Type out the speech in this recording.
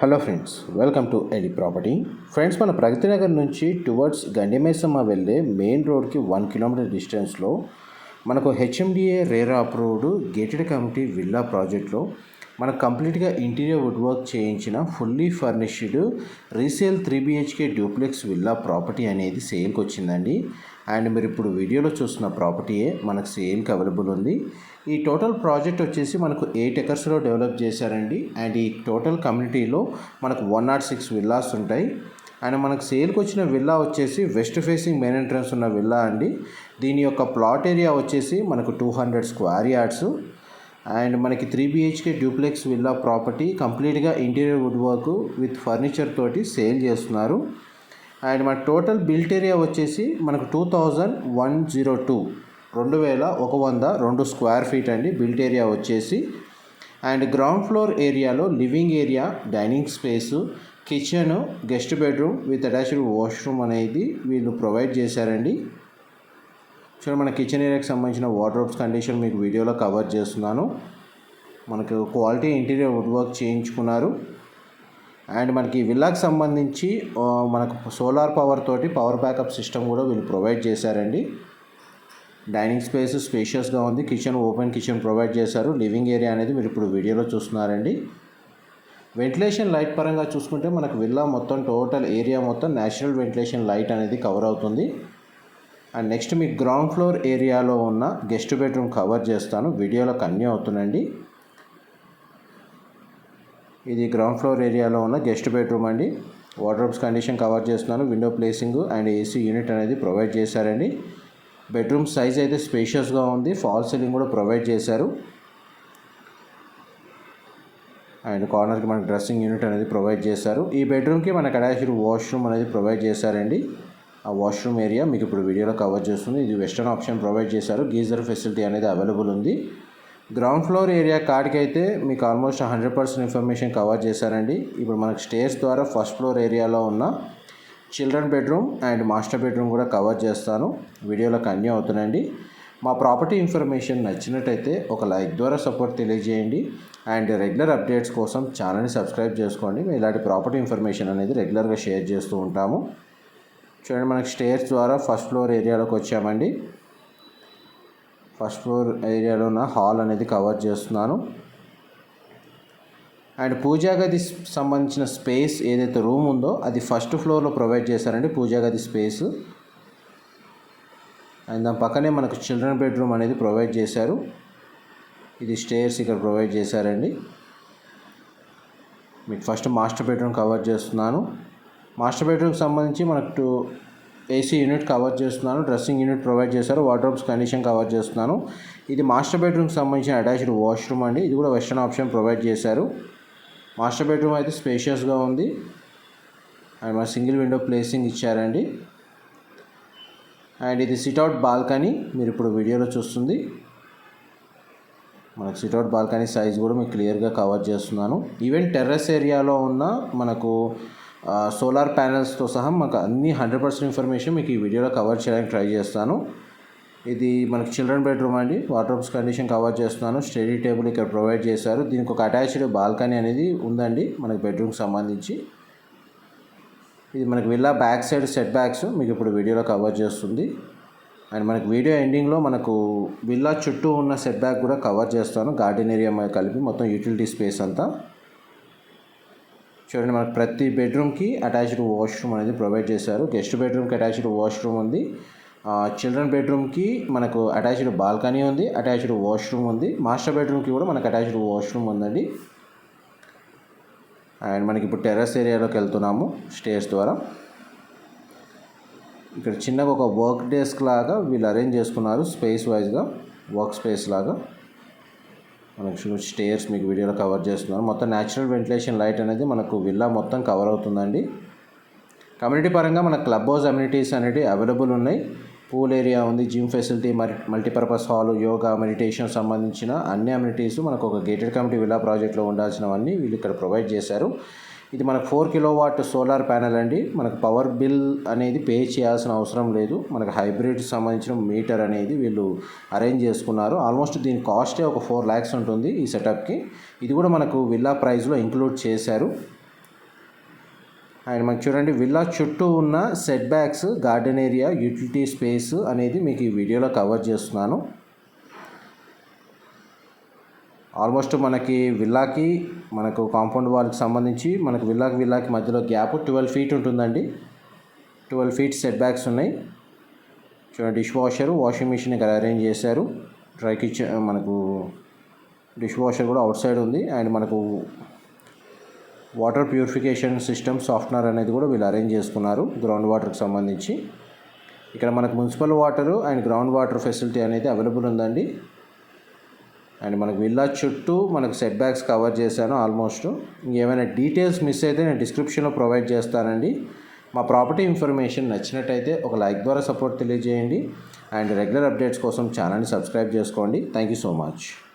Hello friends welcome to AD property. Friends మన ప్రగతి నగర్ నుంచి towards Gandimaisamma వెళ్ళే మెయిన్ రోడ్కి వన్ కిలోమీటర్ డిస్టెన్స్లో మనకు HMDA RERA approved gated community villa ప్రాజెక్ట్లో మనకు కంప్లీట్గా ఇంటీరియర్ వుడ్ వర్క్ చేయించిన fully furnished resale three BHK duplex villa property అనేది సేల్కి వచ్చిందండి. అండ్ మీరు ఇప్పుడు వీడియోలో చూస్తున్న ప్రాపర్టీయే మనకు సేల్కి అవైలబుల్ ఉంది. ఈ టోటల్ ప్రాజెక్ట్ వచ్చేసి మనకు ఎయిట్ ఎకర్స్లో డెవలప్ చేశారండి. అండ్ ఈ టోటల్ కమ్యూనిటీలో మనకు వన్ నాట్ సిక్స్ విల్లాస్ ఉంటాయి. అండ్ మనకు సేల్కి వచ్చిన విల్లా వచ్చేసి వెస్ట్ ఫేసింగ్ మెయిన్ ఎంట్రన్స్ ఉన్న విల్లా అండి. దీని యొక్క ప్లాట్ ఏరియా వచ్చేసి మనకు two hundred square yards. And మనకి three BHK duplex villa property కంప్లీట్గా interior wood work with furniture తోటి సేల్ చేస్తున్నారు. అండ్ మన టోటల్ బిల్ట్ ఏరియా వచ్చేసి మనకు two thousand one zero two. రెండు వేల ఒక వంద రెండు స్క్వేర్ ఫీట్ అండి బిల్ట్ ఏరియా వచ్చేసి. అండ్ గ్రౌండ్ ఫ్లోర్ ఏరియాలో living area dining space kitchen guest bedroom with attached washroom అనేది వీళ్ళు ప్రొవైడ్ చేశారండి. చూడండి మన కిచెన్ ఏరియాకి సంబంధించిన వార్డ్రోబ్స్ కండిషన్ మీకు వీడియోలో కవర్ చేస్తున్నాను. మనకు క్వాలిటీ ఇంటీరియర్ వుడ్ వర్క్ చేయించుకున్నారు. అండ్ మనకి విల్లాకి సంబంధించి మనకు సోలార్ పవర్ తోటి పవర్ బ్యాకప్ సిస్టమ్ కూడా వీళ్ళు ప్రొవైడ్ చేశారండి. డైనింగ్ స్పేస్ స్పేషియస్గా ఉంది. కిచెన్ ఓపెన్ కిచెన్ ప్రొవైడ్ చేశారు. లివింగ్ ఏరియా అనేది మీరు ఇప్పుడు వీడియోలో చూస్తున్నారండి. వెంటిలేషన్ లైట్ పరంగా చూసుకుంటే మనకు విల్లా మొత్తం టోటల్ ఏరియా మొత్తం నేచురల్ వెంటిలేషన్ లైట్ అనేది కవర్ అవుతుంది. అండ్ నెక్స్ట్ మీకు గ్రౌండ్ ఫ్లోర్ ఏరియాలో ఉన్న గెస్ట్ బెడ్రూమ్ కవర్ చేస్తాను. వీడియోలో కన్యూ అవుతుందండి. ఇది గ్రౌండ్ ఫ్లోర్ ఏరియాలో ఉన్న గెస్ట్ బెడ్రూమ్ అండి. వార్డ్రోబ్స్ కండిషన్ కవర్ చేస్తున్నాను. Window placing and AC unit అనేది ప్రొవైడ్ చేశారండి. బెడ్రూమ్ సైజ్ అయితే స్పేషియస్గా ఉంది. ఫాల్ సీలింగ్ కూడా ప్రొవైడ్ చేశారు. అండ్ కార్నర్కి మనకి డ్రెస్సింగ్ యూనిట్ అనేది ప్రొవైడ్ చేశారు. ఈ బెడ్రూమ్కి మనకు అటాచ్డ్ వాష్రూమ్ అనేది ప్రొవైడ్ చేశారండి. ఆ వాష్రూమ్ ఏరియా మీకు ఇప్పుడు వీడియోలో కవర్ చేస్తుంది. ఇది వెస్టర్న్ ఆప్షన్ ప్రొవైడ్ చేశారు. గీజర్ ఫెసిలిటీ అనేది అవైలబుల్ ఉంది. గ్రౌండ్ ఫ్లోర్ ఏరియా కార్డ్కి అయితే మీకు almost hundred percent information cover చేశారండి. ఇప్పుడు మనకు స్టేర్స్ ద్వారా ఫస్ట్ ఫ్లోర్ ఏరియాలో ఉన్న children bedroom and master bedroom కూడా కవర్ చేస్తాను. వీడియోలో కన్యూ అవుతుందండి మా ప్రాపర్టీ ఇన్ఫర్మేషన్ నచ్చినట్టయితే ఒక లైక్ ద్వారా సపోర్ట్ తెలియజేయండి. అండ్ రెగ్యులర్ అప్డేట్స్ కోసం ఛానల్ని సబ్స్క్రైబ్ చేసుకోండి. మేము ఇలాంటి ప్రాపర్టీ ఇన్ఫర్మేషన్ అనేది రెగ్యులర్గా షేర్ చేస్తూ ఉంటాము. చూడండి మనకి స్టేర్స్ ద్వారా ఫస్ట్ ఫ్లోర్ ఏరియాలోకి వచ్చామండి. ఫస్ట్ ఫ్లోర్ ఏరియాలో ఉన్న హాల్ అనేది కవర్ చేస్తున్నాను. అండ్ పూజా గది సంబంధించిన స్పేస్ ఏదైతే రూమ్ ఉందో అది ఫస్ట్ ఫ్లోర్లో ప్రొవైడ్ చేశారండి పూజా గది స్పేస్. అండ్ దాని పక్కనే మనకు చిల్డ్రన్ బెడ్రూమ్ అనేది ప్రొవైడ్ చేశారు. ఇది స్టేర్స్ ఇక్కడ ప్రొవైడ్ చేశారండి. మీకు ఫస్ట్ మాస్టర్ బెడ్రూమ్ కవర్ చేస్తున్నాను. మాస్టర్ బెడ్రూమ్కి సంబంధించి మనకు టూ ఏసీ యూనిట్ కవర్ చేస్తున్నాను డ్రెస్సింగ్ యూనిట్ ప్రొవైడ్ చేశారు వార్డ్రోబ్స్ కండిషన్ కవర్ చేస్తున్నాను. ఇది మాస్టర్ బెడ్రూమ్కి సంబంధించిన అటాచ్డ్ వాష్రూమ్ అండి. ఇది కూడా వెస్టర్న్ ఆప్షన్ ప్రొవైడ్ చేశారు. మాస్టర్ బెడ్రూమ్ అయితే స్పేషియస్గా ఉంది. అండ్ మన సింగిల్ విండో ప్లేసింగ్ ఇచ్చారండి. అండ్ ఇది సిట్అవుట్ బాల్కనీ మీరు ఇప్పుడు వీడియోలో చూస్తుంది. మనకు సిట్అవుట్ బాల్కనీ సైజ్ కూడా మీకు క్లియర్గా కవర్ చేస్తున్నాను. ఈవెన్ టెర్రస్ ఏరియాలో ఉన్న మనకు సోలార్ ప్యానెల్స్తో సహా మాకు అన్ని హండ్రెడ్ పర్సెంట్ ఇన్ఫర్మేషన్ మీకు ఈ వీడియోలో కవర్ చేయడానికి ట్రై చేస్తాను. ఇది మనకి చిల్డ్రన్ బెడ్రూమ్ అండి. వాటర్ కండిషన్ కవర్ చేస్తున్నాను. స్టడీ టేబుల్ ఇక్కడ ప్రొవైడ్ చేశారు. దీనికి ఒక అటాచ్డ్ బాల్కనీ అనేది ఉందండి మనకి బెడ్రూమ్కి సంబంధించి. ఇది మనకి villa back side setbacks మీకు ఇప్పుడు వీడియోలో కవర్ చేస్తుంది. అండ్ మనకి వీడియో ఎండింగ్లో మనకు విల్లా చుట్టూ ఉన్న సెట్ బ్యాక్ కూడా కవర్ చేస్తాను. గార్డెన్ ఏరియా కలిపి మొత్తం యూటిలిటీ స్పేస్ అంతా. చూడండి మనకు ప్రతి బెడ్రూమ్కి అటాచ్డ్ వాష్రూమ్ అనేది ప్రొవైడ్ చేశారు. గెస్ట్ బెడ్రూమ్కి అటాచ్డ్ వాష్రూమ్ ఉంది. చిల్డ్రన్ బెడ్రూమ్కి మనకు అటాచ్డ్ బాల్కనీ ఉంది అటాచ్డ్ వాష్రూమ్ ఉంది. మాస్టర్ బెడ్రూమ్కి కూడా మనకు అటాచ్డ్ వాష్రూమ్ ఉందండి. అండ్ మనకి ఇప్పుడు టెర్రస్ ఏరియాలోకి వెళ్తున్నాము స్టేర్స్ ద్వారా. ఇక్కడ చిన్నగా ఒక వర్క్ డెస్క్ లాగా వీళ్ళు అరేంజ్ చేసుకున్నారు స్పేస్ వైజ్గా వర్క్ స్పేస్ లాగా. మనకు స్టేర్స్ మీకు వీడియోలో కవర్ చేస్తున్నాను మొత్తం న్యాచురల్ వెంటిలేషన్ లైట్ అనేది మనకు విల్లా మొత్తం కవర్ అవుతుందండి. కమ్యూనిటీ పరంగా మన క్లబ్ హౌస్ అమ్యూనిటీస్ అనేవి అవైలబుల్ ఉన్నాయి. పూల్ ఏరియా ఉంది జిమ్ ఫెసిలిటీ మరి మల్టీపర్పస్ హాల్ యోగా మెడిటేషన్ సంబంధించిన అన్ని అమ్యూనిటీస్ మనకు ఒక గేటెడ్ కమిటీ విల్లా ప్రాజెక్ట్లో ఉండాల్సినవన్నీ వీళ్ళు ఇక్కడ ప్రొవైడ్ చేశారు. ఇది మనకు four kilowatt solar panel అండి. మనకు పవర్ బిల్ అనేది పే చేయాల్సిన అవసరం లేదు. మనకు హైబ్రిడ్ సంబంధించిన మీటర్ అనేది వీళ్ళు అరేంజ్ చేసుకున్నారు. ఆల్మోస్ట్ దీని కాస్టే ఒక ఫోర్ ల్యాక్స్ ఉంటుంది ఈ సెటప్కి. ఇది కూడా మనకు విల్లా ప్రైస్లో ఇంక్లూడ్ చేశారు. అండ్ మనకు చూడండి విల్లా చుట్టూ ఉన్న setbacks garden area utility space అనేది మీకు ఈ వీడియోలో కవర్ చేస్తున్నాను. ఆల్మోస్ట్ మనకి విల్లాకి మనకు కాంపౌండ్ వాల్కి సంబంధించి మనకు విల్లాకి విల్లాకి మధ్యలో గ్యాప్ ట్వెల్వ్ ఫీట్ ఉంటుందండి. ట్వెల్వ్ ఫీట్ సెట్ బ్యాక్స్ ఉన్నాయి. చూడండి డిష్ వాషర్ వాషింగ్ మిషన్ ఇక్కడ అరేంజ్ చేశారు. డ్రై కిచెన్ మనకు డిష్ వాషర్ కూడా అవుట్ సైడ్ ఉంది. అండ్ మనకు వాటర్ ప్యూరిఫికేషన్ సిస్టమ్ సాఫ్ట్నర్ అనేది కూడా వీళ్ళు అరేంజ్ చేసుకున్నారు గ్రౌండ్ వాటర్కి సంబంధించి. ఇక్కడ మనకు municipal water and ground water facility అనేది అవైలబుల్ ఉందండి. అండ్ మనకు విల్లా చుట్టూ మనకు సెట్ బ్యాక్స్ కవర్ చేశాను ఆల్మోస్ట్ ఇంకేమైనా డీటెయిల్స్ మిస్ అయితే నేను డిస్క్రిప్షన్లో ప్రొవైడ్ చేస్తానండి. మా ప్రాపర్టీ ఇన్ఫర్మేషన్ నచ్చినట్టయితే ఒక లైక్ ద్వారా సపోర్ట్ తెలియజేయండి. అండ్ రెగ్యులర్ అప్డేట్స్ కోసం ఛానల్ని సబ్స్క్రైబ్ చేసుకోండి. Thank you so much